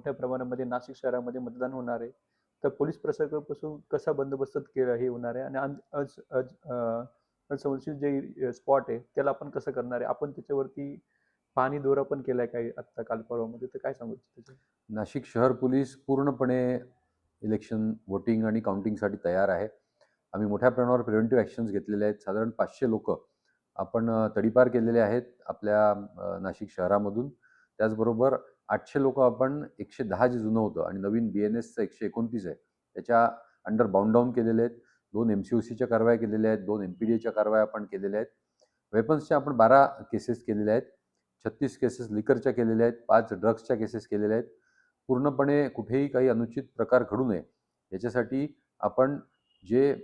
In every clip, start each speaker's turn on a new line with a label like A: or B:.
A: मोठ्या प्रमाणामध्ये नाशिक शहरामध्ये मतदान होणार आहे. तर पोलीस प्रशासनापासून कसा बंदोबस्त केला हे होणार आहे? आणि अन- अज जे स्पॉट आहे त्याला आपण कसं करणार आहे? आपण त्याच्यावरती पाणी दौरा पण केलाय काय आत्ता काल परवामध्ये? तर काय सांगू इच्छित
B: नाशिक शहर पोलीस पूर्णपणे इलेक्शन वोटिंग आणि काउंटिंगसाठी तयार आहे. आम्ही मोठ्या प्रमाणावर प्रिव्हेंटिव्ह ॲक्शन्स घेतलेले आहेत. साधारण पाचशे लोक आपण तडीपार केलेले आहेत आपल्या नाशिक शहरामधून. त्याचबरोबर आठशे लोक आपण एकशे दहा जे जुनं होतं आणि नवीन बी एन एसचं एकशे एकोणतीस आहे त्याच्या अंडर बाउंड डाऊन केलेले आहेत. दोन एम सी ओ सीच्या कारवाया केलेल्या आहेत दोन एम पी डी एच्या कारवाया आपण केलेल्या आहेत. वेपन्सच्या आपण बारा केसेस केलेल्या आहेत. छत्तीस केसेस लिकरच्या केलेल्या आहेत. पाच ड्रग्सच्या केसेस केलेल्या आहेत. पूर्णपणे कुठेही काही अनुचित प्रकार घडू नये. याच्यासाठी आपण जे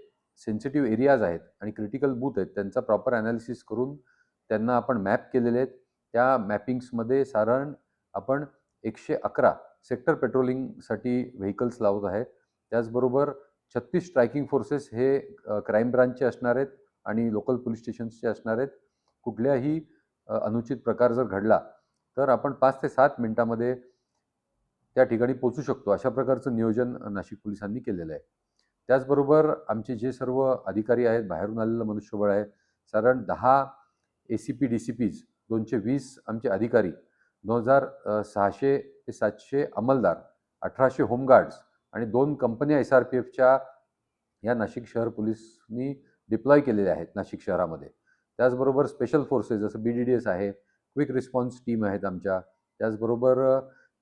B: सेन्सिटिव्ह एरियाज आहेत आणि क्रिटिकल बूथ आहेत त्यांचा प्रॉपर ॲनालिसिस करून त्यांना आपण मॅप केलेले आहेत. त्या मॅपिंग्समध्ये साधारण आपण एकशे अकरा सेक्टर पेट्रोलिंगसाठी व्हेकल्स लावत आहे त्याचबरोबर छत्तीस स्ट्रायकिंग फोर्सेस हे क्राईम ब्रांचचे असणार आहेत आणि लोकल पोलीस स्टेशन्सचे असणार आहेत. कुठल्याही अनुचित प्रकार जर घडला तर आपण पाच ते सात मिनटामध्ये त्या ठिकाणी पोचू शकतो. अशा प्रकारचं नियोजन नाशिक पोलिसांनी केलेलं आहे. त्याचबरोबर आमचे जे सर्व अधिकारी आहेत बाहेरून आलेलं मनुष्यबळ आहे साधारण दहा A C P D C Ps दोनशे वीस आमचे अधिकारी दोन हजार सहाशे ते सातशे अंमलदार अठराशे होमगार्ड्स आणि दोन कंपन्या एस आर पी एफच्या या नाशिक शहर पोलिसनी डिप्लॉय केलेल्या आहेत नाशिक शहरामध्ये. त्याचबरोबर स्पेशल फोर्सेस जसं बी डी डी एस आहे क्विक रिस्पॉन्स टीम आहेत आमच्या. त्याचबरोबर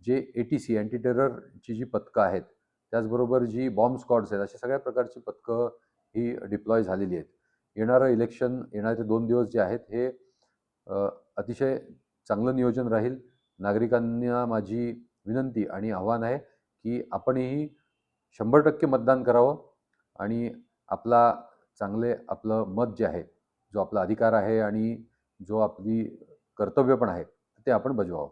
B: जे ए टी सी अँटी टेररची जी पथकं आहेत त्याचबरोबर जी बॉम्ब स्कॉड्स आहेत अशा सगळ्या प्रकारची पथकं ही डिप्लॉय झालेली आहेत. येणारं इलेक्शन येणारे दोन दिवस जे आहेत हे अतिशय चांगलं नियोजन राहील. नागरिकांना माझी विनंती आणि आव्हान आहे की आपणही शंभर टक्के मतदान करावं आणि आपला चांगले आपलं मत जे आहे जो आपला अधिकार आहे आणि जो आपली कर्तव्य पण आहे ते आपण बजवावं.